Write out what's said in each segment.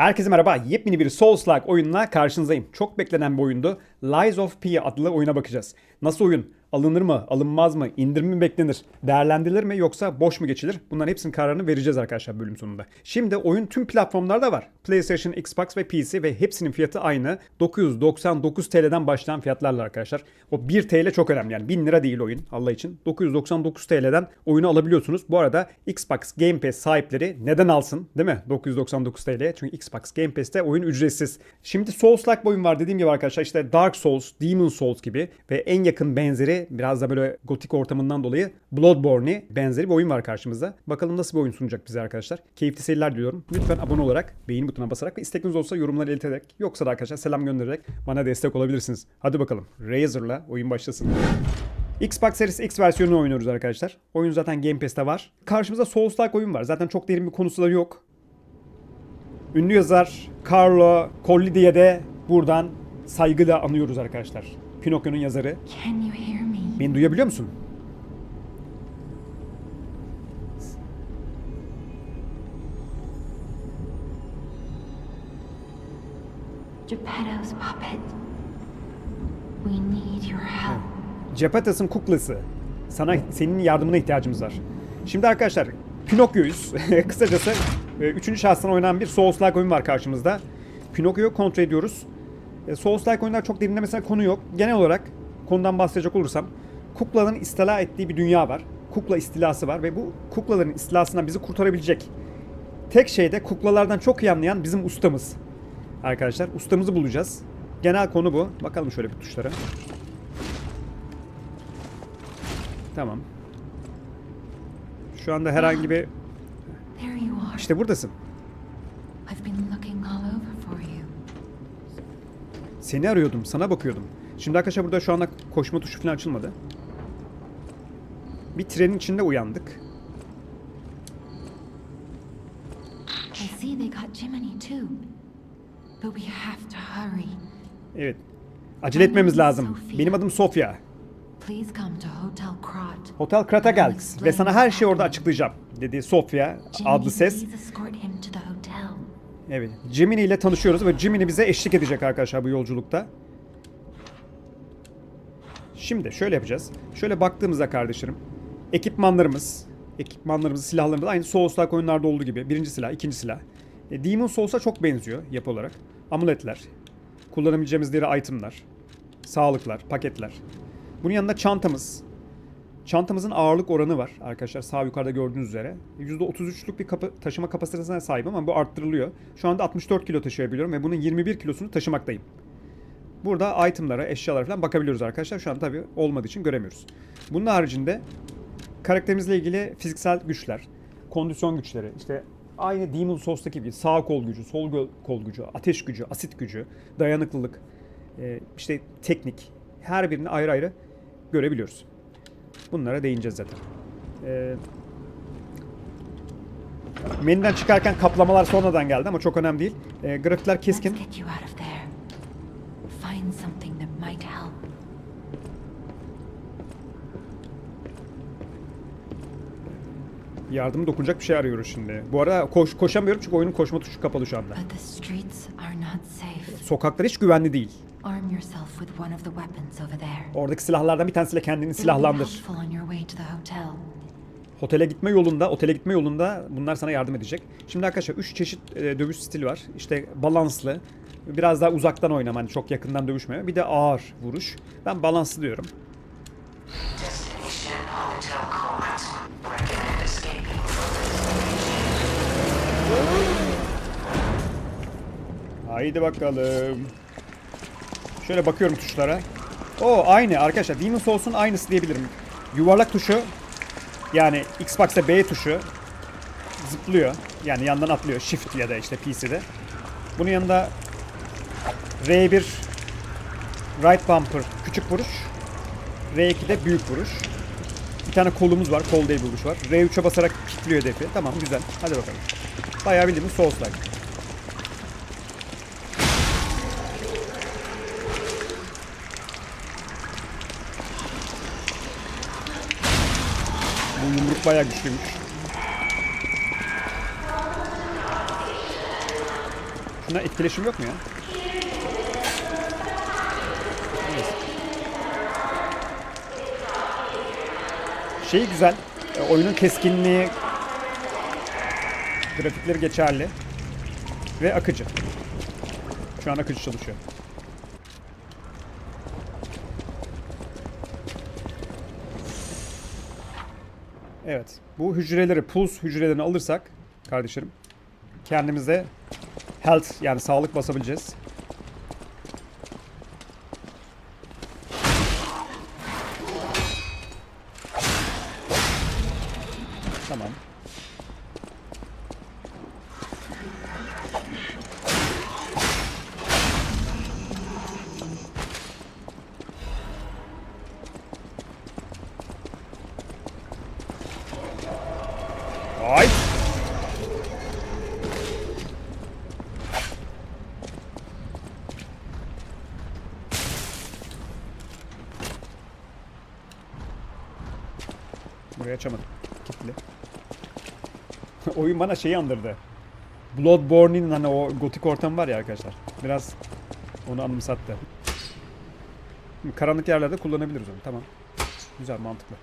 Herkese merhaba. Yepyeni bir Souls-like oyunla karşınızdayım. Çok beklenen bir oyundu. Lies of P adlı oyuna bakacağız. Nasıl oyun? Alınır mı? Alınmaz mı? İndirim mi beklenir? Değerlendirilir mi? Yoksa boş mu geçilir? Bunların hepsinin kararını vereceğiz arkadaşlar bölüm sonunda. Şimdi oyun tüm platformlarda var. PlayStation, Xbox ve PC ve hepsinin fiyatı aynı. 999 TL'den başlayan fiyatlarla arkadaşlar. O 1 TL çok önemli yani 1000 lira değil oyun Allah için. 999 TL'den oyunu alabiliyorsunuz. Bu arada Xbox Game Pass sahipleri neden alsın değil mi? 999 TL. Çünkü Xbox Game Pass'te oyun ücretsiz. Şimdi Souls-like oyun var dediğim gibi arkadaşlar işte Dark Souls, Demon Souls gibi ve en yakın benzeri biraz da böyle gotik ortamından dolayı Bloodborne'i benzeri bir oyun var karşımızda. Bakalım nasıl bir oyun sunacak bize arkadaşlar. Keyifli seyirler diliyorum. Lütfen abone olarak, beğeni butonuna basarak ve istekiniz olsa yorumları ileterek yoksa da arkadaşlar selam göndererek bana destek olabilirsiniz. Hadi bakalım. Razer'la oyun başlasın. Xbox Series X versiyonunu oynuyoruz arkadaşlar. Oyun zaten Game Pass'te var. Karşımızda Souls-like oyun var. Zaten çok derin bir konusu da yok. Ünlü yazar Carlo Collodi'ye de buradan saygıyla anıyoruz arkadaşlar. Pinokyo'nun yazarı. Can you hear? Beni duyabiliyor musun? Geppetto's puppet. We need your help. Cepetas'ın kuklası. Sana senin yardımına ihtiyacımız var. Şimdi arkadaşlar Pinokyo'yuz. Kısacası 3. şahstan oynanan bir Souls-like oyun var karşımızda. Pinokyo'yu kontrol ediyoruz. E, Souls-like oyunlar çok derinlemesine konu yok. Genel olarak konudan bahsedecek olursam kuklanın istila ettiği bir dünya var. Kukla istilası var ve bu kuklaların istilasından bizi kurtarabilecek tek şey de kuklalardan çok iyi anlayan bizim ustamız. Arkadaşlar ustamızı bulacağız. Genel konu bu. Bakalım şöyle bir tuşlara. Tamam. Şu anda herhangi bir... İşte buradasın. Seni arıyordum, sana bakıyordum. Şimdi arkadaşlar burada şu anda koşma tuşu falan açılmadı. Bir trenin içinde uyandık. Evet. Acele etmemiz lazım. Benim adım Sofia. Hotel Krat. Hotel Krata gel ve sana her şeyi orada açıklayacağım dedi Sofia adlı ses. Evet. Jiminy ile tanışıyoruz ve Jiminy bize eşlik edecek arkadaşlar bu yolculukta. Şimdi şöyle yapacağız. Şöyle baktığımızda kardeşlerim ekipmanlarımız, ekipmanlarımız, silahlarımız aynı Souls-like oyunlarda olduğu gibi. Birinci silah, ikinci silah. E, Demon Souls'a çok benziyor yapı olarak. Amuletler, kullanabileceğimiz diğer itemlar, sağlıklar, paketler. Bunun yanında çantamız. Çantamızın ağırlık oranı var arkadaşlar sağ yukarıda gördüğünüz üzere. %33'lük bir kapı, taşıma kapasitesine sahip ama bu arttırılıyor. Şu anda 64 kilo taşıyabiliyorum ve bunun 21 kilosunu taşımaktayım. Burada itemlara, eşyalara falan bakabiliyoruz arkadaşlar. Şu an tabii olmadığı için göremiyoruz. Bunun haricinde karakterimizle ilgili fiziksel güçler, kondisyon güçleri, işte aynı Demon Souls'taki gibi sağ kol gücü, sol kol gücü, ateş gücü, asit gücü, dayanıklılık, e, işte teknik her birini ayrı ayrı görebiliyoruz. Bunlara değineceğiz zaten. Ee, menüden çıkarken kaplamalar sonradan geldi ama çok önemli değil. Ee, grafikler keskin. Yardım dokunacak bir şey arıyoruz şimdi. Bu arada koş, koşamıyorum çünkü oyunun koşma tuşu kapalı şu anda. Sokaklar hiç güvenli değil. Oradaki silahlardan bir tanesiyle kendini silahlandır. Otele gitme yolunda, otele gitme yolunda bunlar sana yardım edecek. Şimdi arkadaşlar 3 çeşit e, dövüş stili var. İşte balanslı, biraz daha uzaktan oynama, hani çok yakından dövüşmeme. Bir de ağır vuruş. Ben balanslı diyorum. Haydi bakalım. Şöyle bakıyorum tuşlara. O aynı arkadaşlar. Demon Souls'un aynısı diyebilirim. Yuvarlak tuşu yani Xbox'ta B tuşu zıplıyor. Yani yandan atlıyor. Shift ya da işte PC'de. Bunun yanında R1 right bumper küçük vuruş. R2'de büyük vuruş. Bir tane kolumuz var. Kol değil vuruş var. R3'e basarak kilitliyor hedefi. Tamam güzel. Hadi bakalım. Bayağı bildiğimiz Souls-like. Bu yumruk bayağı güçlüymüş. Buna etkileşim yok mu ya? Şey güzel. e, Oyunun keskinliği grafikleri geçerli ve akıcı. Şu an akıcı çalışıyor. Evet. Bu hücreleri, pulse hücrelerini alırsak kardeşlerim kendimize health yani sağlık basabileceğiz. Tamam. Buraya açamadım. Kilitli. Oyun bana şeyi andırdı. Bloodborne'in hani o gotik ortam var ya arkadaşlar. Biraz onu anımsattı. Karanlık yerlerde kullanabiliriz onu. Tamam. Güzel, mantıklı.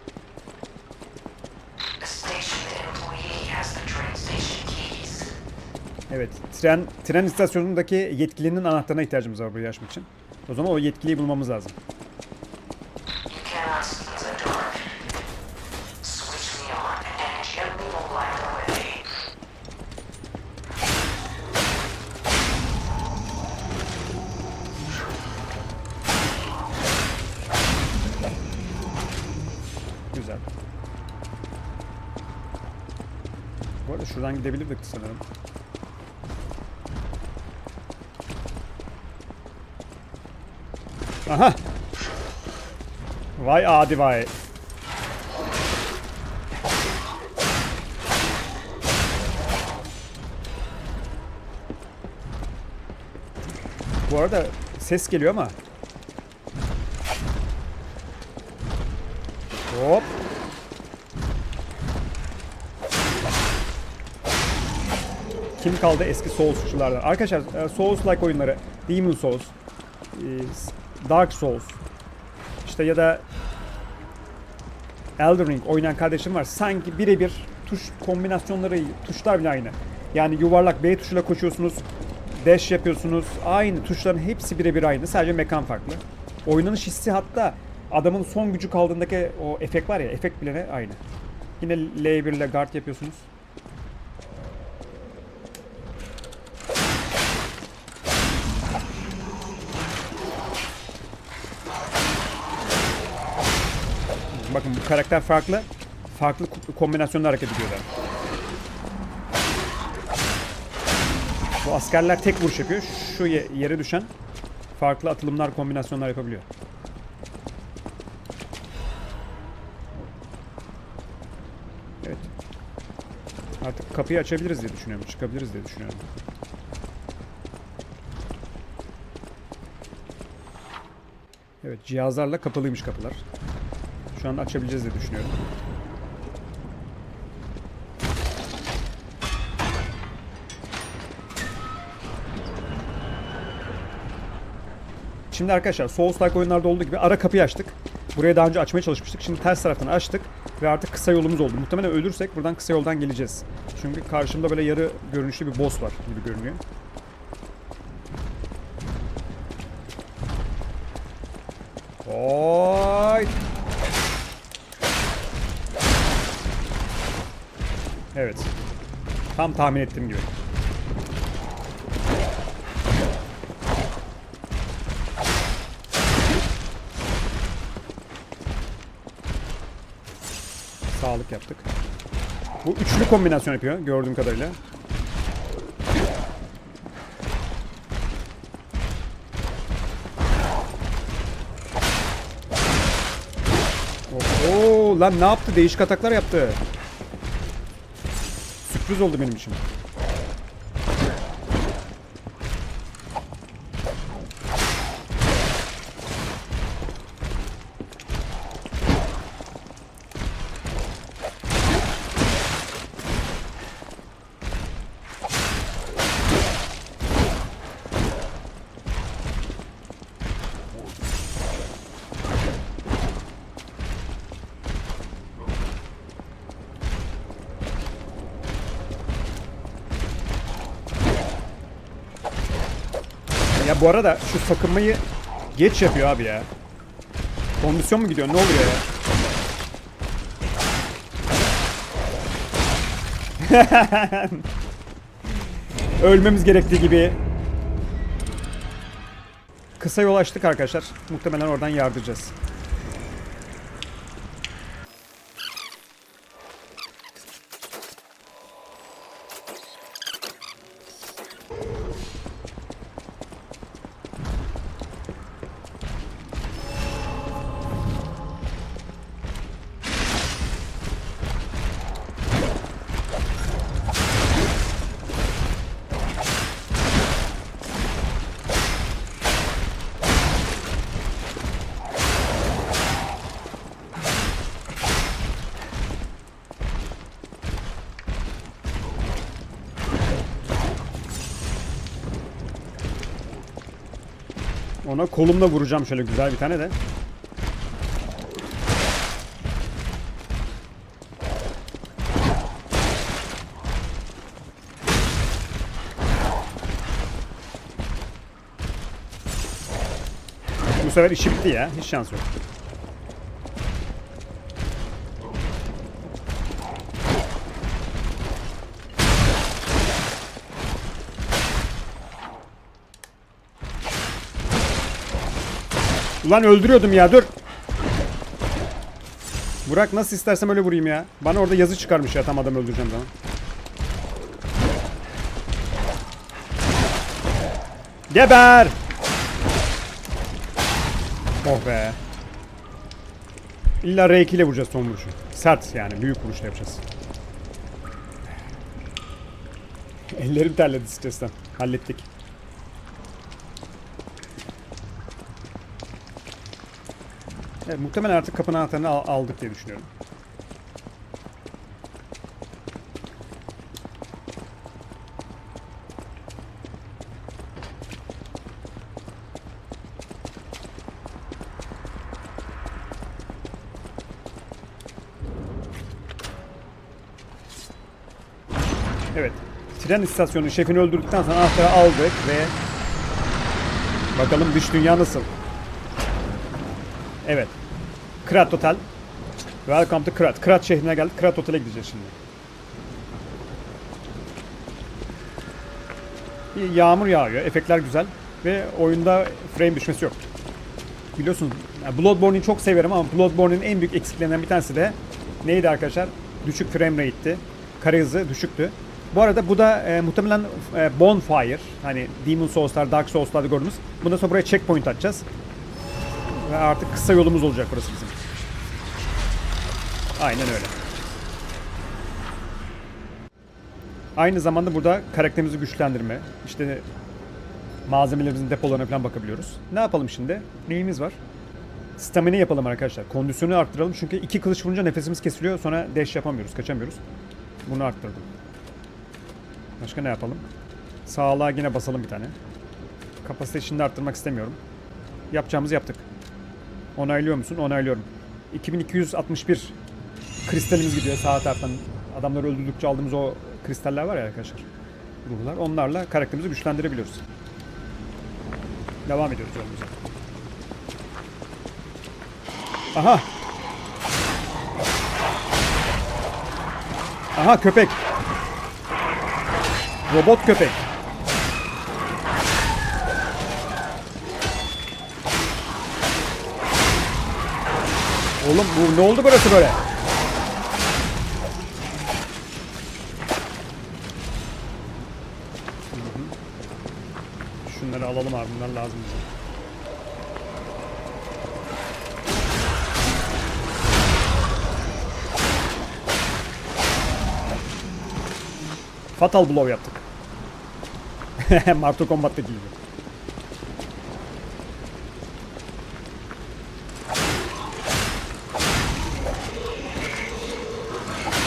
Evet. Tren tren istasyonundaki yetkilinin anahtarına ihtiyacımız var burayı açmak için. O zaman o yetkiliyi bulmamız lazım. Gidebilirdik sanırım. Aha! Vay adi vay. Bu arada ses geliyor ama. Hop. Kim kaldı eski Souls'çulardan? Arkadaşlar e, Souls-like oyunları, Demon Souls, e, Dark Souls, işte ya da Elden Ring oynayan kardeşim var. Sanki birebir tuş kombinasyonları, tuşlar bile aynı. Yani yuvarlak B tuşuyla koşuyorsunuz, dash yapıyorsunuz. Aynı tuşların hepsi birebir aynı. Sadece mekan farklı. Oynanış hissi hatta adamın son gücü kaldığındaki o efekt var ya, efekt bile aynı. Yine L1 ile guard yapıyorsunuz. Bakın bu karakter farklı. Farklı ko- kombinasyonla hareket ediyorlar. Bu askerler tek vuruş yapıyor. Şu ye- yere düşen farklı atılımlar, kombinasyonlar yapabiliyor. Evet. Artık kapıyı açabiliriz diye düşünüyorum. Çıkabiliriz diye düşünüyorum. Evet, cihazlarla kapalıymış kapılar. Şu an açabileceğiz diye düşünüyorum. Şimdi arkadaşlar Souls-like oyunlarda olduğu gibi ara kapıyı açtık. Buraya daha önce açmaya çalışmıştık. Şimdi ters taraftan açtık ve artık kısa yolumuz oldu. Muhtemelen ölürsek buradan kısa yoldan geleceğiz. Çünkü karşımda böyle yarı görünüşlü bir boss var gibi görünüyor. Oy! Evet. Tam tahmin ettiğim gibi. Sağlık yaptık. Bu üçlü kombinasyon yapıyor gördüğüm kadarıyla. Oo lan ne yaptı? Değişik ataklar yaptı. Sürpriz oldu benim için. Bu arada şu sakınmayı geç yapıyor abi ya. Kondisyon mu gidiyor? Ne oluyor ya? Ölmemiz gerektiği gibi. Kısa yol açtık arkadaşlar. Muhtemelen oradan yardıracağız. Ona kolumla vuracağım şöyle güzel bir tane de. Bu sefer işi bitti ya. Hiç şans yok. Ulan öldürüyordum ya dur. Burak nasıl istersem öyle vurayım ya. Bana orada yazı çıkarmış ya tam adam öldüreceğim zaman. Geber! Oh be. İlla R2 ile vuracağız son vuruşu. Sert yani büyük vuruşla yapacağız. Ellerim terledi stresten. Hallettik. Evet, muhtemelen artık kapının anahtarını al- aldık diye düşünüyorum. Evet. Tren istasyonu şefini öldürdükten sonra anahtarı aldık ve bakalım dış dünya nasıl? Evet. Krat Hotel. Welcome to Krat. Krat şehrine geldik. Krat Hotel'e gideceğiz şimdi. Bir yağmur yağıyor. Efektler güzel. Ve oyunda frame düşmesi yok. Biliyorsunuz yani Bloodborne'u çok severim ama Bloodborne'un en büyük eksiklerinden bir tanesi de neydi arkadaşlar? Düşük frame rate'ti. Kare hızı düşüktü. Bu arada bu da e, muhtemelen e, Bonfire. Hani Demon Souls'lar, Dark Souls'larda gördüğümüz. Bundan sonra buraya checkpoint atacağız. Ve artık kısa yolumuz olacak burası bizim. Aynen öyle. Aynı zamanda burada karakterimizi güçlendirme, işte malzemelerimizin depolarına falan bakabiliyoruz. Ne yapalım şimdi? Neyimiz var? Stamina yapalım arkadaşlar. Kondisyonu arttıralım çünkü iki kılıç vurunca nefesimiz kesiliyor sonra dash yapamıyoruz, kaçamıyoruz. Bunu arttırdım. Başka ne yapalım? Sağlığa yine basalım bir tane. Kapasite şimdi arttırmak istemiyorum. Yapacağımızı yaptık. Onaylıyor musun? Onaylıyorum. 2261 kristalimiz gidiyor sağ taraftan. Adamları öldürdükçe aldığımız o kristaller var ya arkadaşlar. Ruhlar. Onlarla karakterimizi güçlendirebiliyoruz. Devam ediyoruz yolumuza. Aha! Aha köpek! Robot köpek. Oğlum bu ne oldu burası böyle? Şunları alalım abi bunlar lazım bize. Fatal blow yaptık. Mortal Kombat'taki gibi.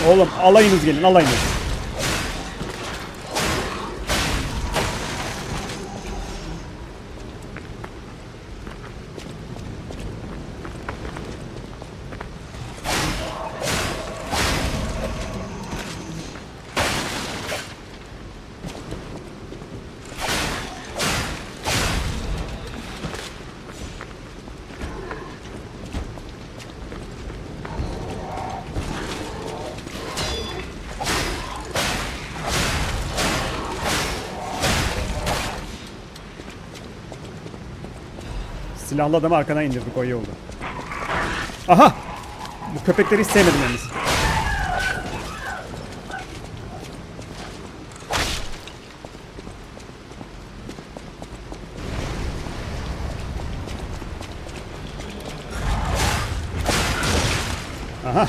Oğlum alayınız gelin alayınız. Silahlı adamı arkadan indirdik o iyi oldu. Aha! Bu köpekleri hiç sevmedim yalnız. Aha.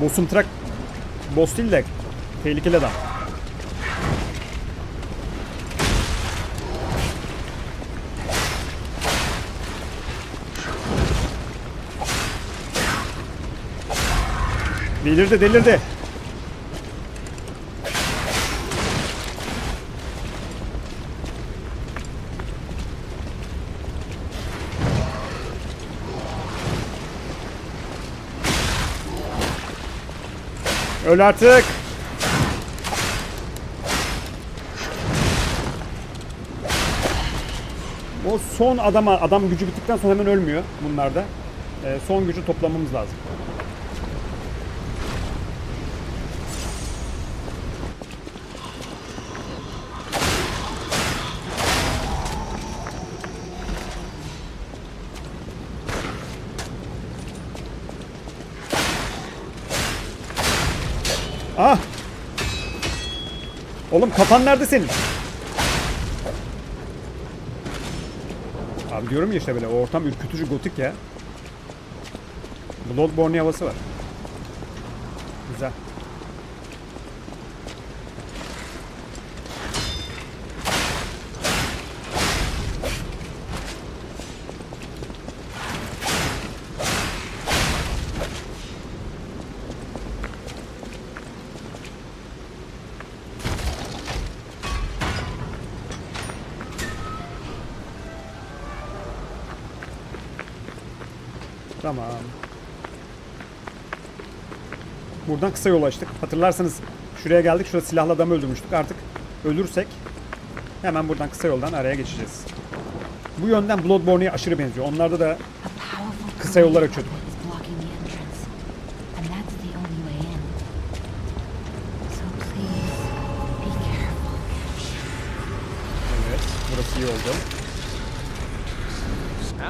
Boss'un trak boss değil de tehlikeli adam. Delirdi delirdi. Öl artık. O son adama, adam gücü bittikten sonra hemen ölmüyor bunlarda. Ee, son gücü toplamamız lazım. Ah! Oğlum kafan nerede senin? Abi diyorum ya işte böyle ortam ürkütücü gotik ya. Bloodborne havası var. Tamam. Buradan kısa yol açtık. Hatırlarsanız şuraya geldik. Şurada silahlı adamı öldürmüştük. Artık ölürsek hemen buradan kısa yoldan araya geçeceğiz. Bu yönden Bloodborne'ye aşırı benziyor. Onlarda da kısa yollar açıyorduk. is blocking the entrance, and that's the only way in. So please, be careful. Evet. Burası iyi oldu.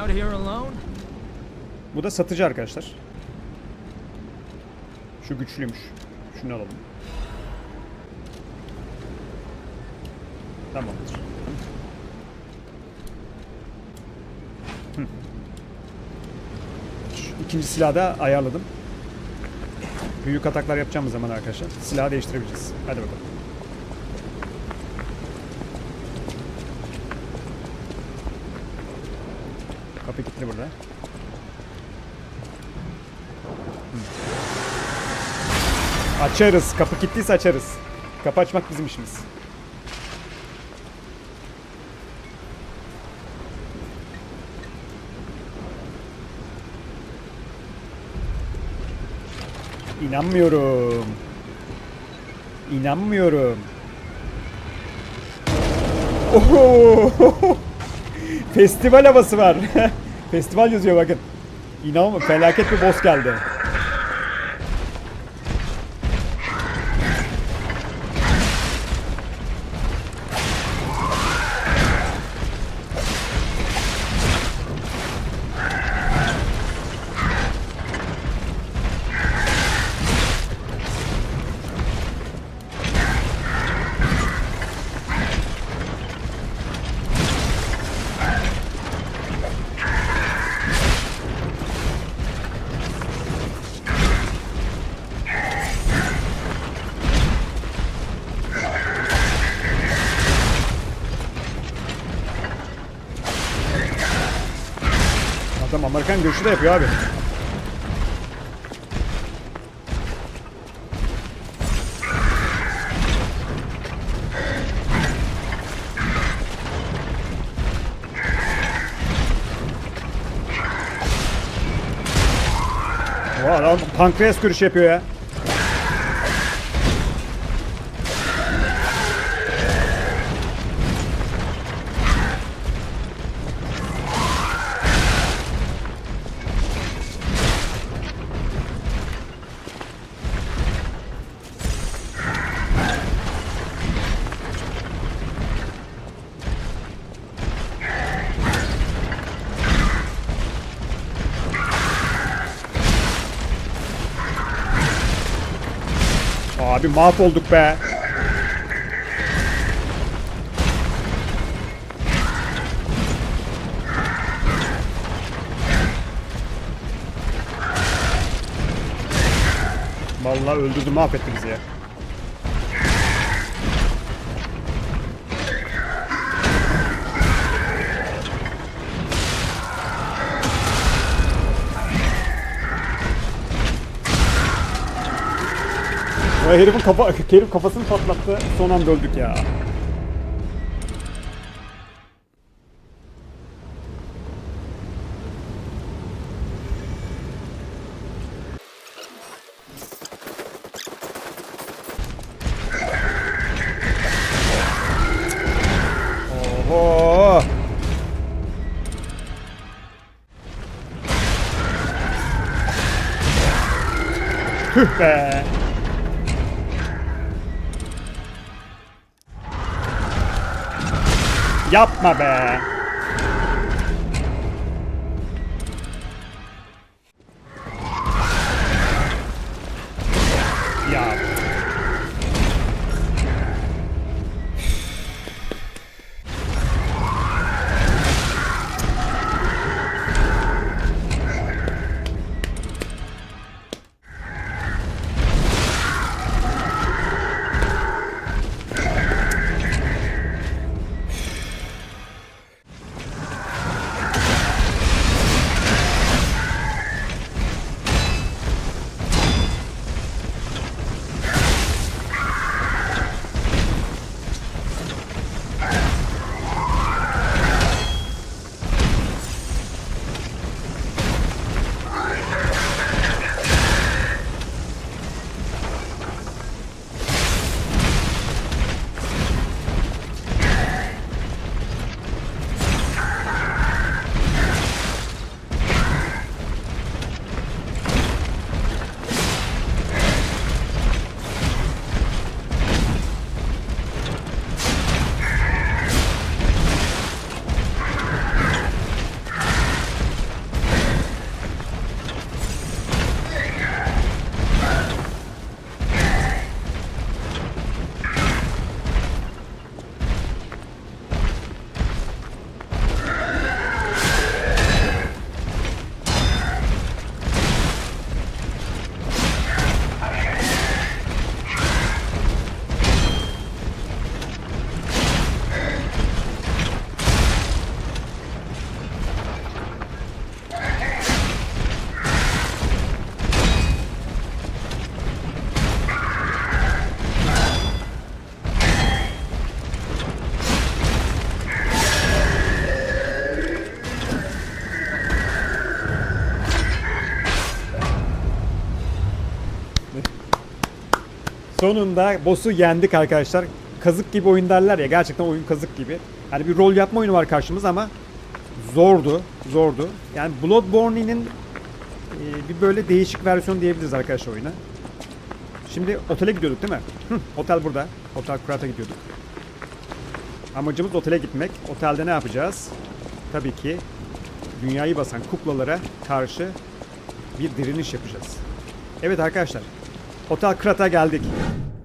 Out here alone? Bu da satıcı arkadaşlar. Şu güçlüymüş. Şunu alalım. Tamamdır. Hı. Şu İkinci silahı da ayarladım. Büyük ataklar yapacağımız zaman arkadaşlar silahı değiştirebileceğiz. Hadi bakalım. Kapı kilitli burada. Açarız. Kapı kilitliyse açarız. Kapı açmak bizim işimiz. İnanmıyorum. İnanmıyorum. Oho! Festival havası var. Festival yazıyor bakın. İnanmıyorum. Felaket bir boss geldi. Amerikan görüşü de yapıyor abi. Adam pankreas görüşü yapıyor ya. Mahvolduk be. Vallahi öldürdü mahvetti bizi ya. Herifin kafa, herif kafasını patlattı. Son anda öldük ya. Oho! Tüh be! Yapma be! Sonunda boss'u yendik arkadaşlar. Kazık gibi oyun derler ya gerçekten oyun kazık gibi. Yani bir rol yapma oyunu var karşımız ama zordu, zordu. Yani Bloodborne'nin e, bir böyle değişik versiyon diyebiliriz arkadaşlar oyuna. Şimdi otele gidiyorduk değil mi? Hı, otel burada. Otel Kurat'a gidiyorduk. Amacımız otele gitmek. Otelde ne yapacağız? Tabii ki dünyayı basan kuklalara karşı bir direniş yapacağız. Evet arkadaşlar. Otel Krat'a geldik.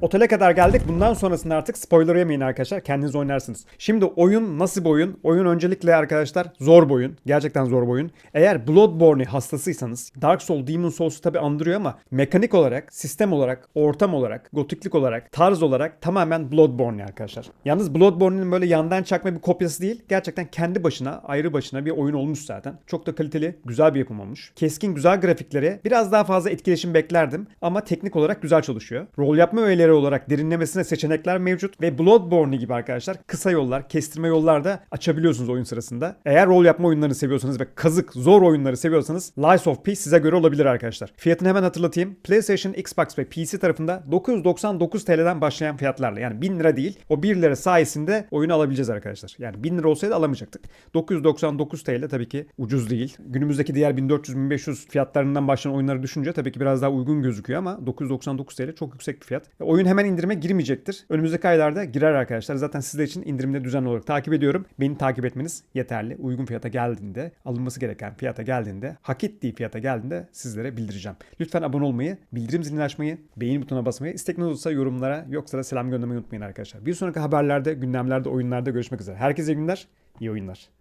Otele kadar geldik. Bundan sonrasında artık spoiler yemeyin arkadaşlar. Kendiniz oynarsınız. Şimdi oyun nasıl bir oyun? Oyun öncelikle arkadaşlar zor bir oyun. Gerçekten zor bir oyun. Eğer Bloodborne hastasıysanız Dark Souls, Demon Souls'u tabi andırıyor ama mekanik olarak, sistem olarak, ortam olarak, gotiklik olarak, tarz olarak tamamen Bloodborne arkadaşlar. Yalnız Bloodborne'nin böyle yandan çakma bir kopyası değil. Gerçekten kendi başına, ayrı başına bir oyun olmuş zaten. Çok da kaliteli, güzel bir yapım olmuş. Keskin, güzel grafikleri. Biraz daha fazla etkileşim beklerdim ama teknik olarak güzel çalışıyor. Rol yapma öğeleri olarak derinlemesine seçenekler mevcut ve Bloodborne gibi arkadaşlar kısa yollar, kestirme yollar da açabiliyorsunuz oyun sırasında. Eğer rol yapma oyunlarını seviyorsanız ve kazık, zor oyunları seviyorsanız Lies of P size göre olabilir arkadaşlar. Fiyatını hemen hatırlatayım. PlayStation, Xbox ve PC tarafında 999 TL'den başlayan fiyatlarla yani 1000 lira değil o 1 lira sayesinde oyunu alabileceğiz arkadaşlar. Yani 1000 lira olsaydı alamayacaktık. 999 TL tabii ki ucuz değil. Günümüzdeki diğer 1400-1500 fiyatlarından başlayan oyunları düşünce tabii ki biraz daha uygun gözüküyor ama 999 TL çok yüksek bir fiyat. E, O Oyun hemen indirime girmeyecektir. Önümüzdeki aylarda girer arkadaşlar. Zaten sizler için indirimde düzenli olarak takip ediyorum. Beni takip etmeniz yeterli. Uygun fiyata geldiğinde, alınması gereken fiyata geldiğinde, hak ettiği fiyata geldiğinde sizlere bildireceğim. Lütfen abone olmayı, bildirim zilini açmayı, beğeni butonuna basmayı, istekiniz olursa yorumlara yoksa da selam göndermeyi unutmayın arkadaşlar. Bir sonraki haberlerde, gündemlerde, oyunlarda görüşmek üzere. Herkese günler, iyi oyunlar.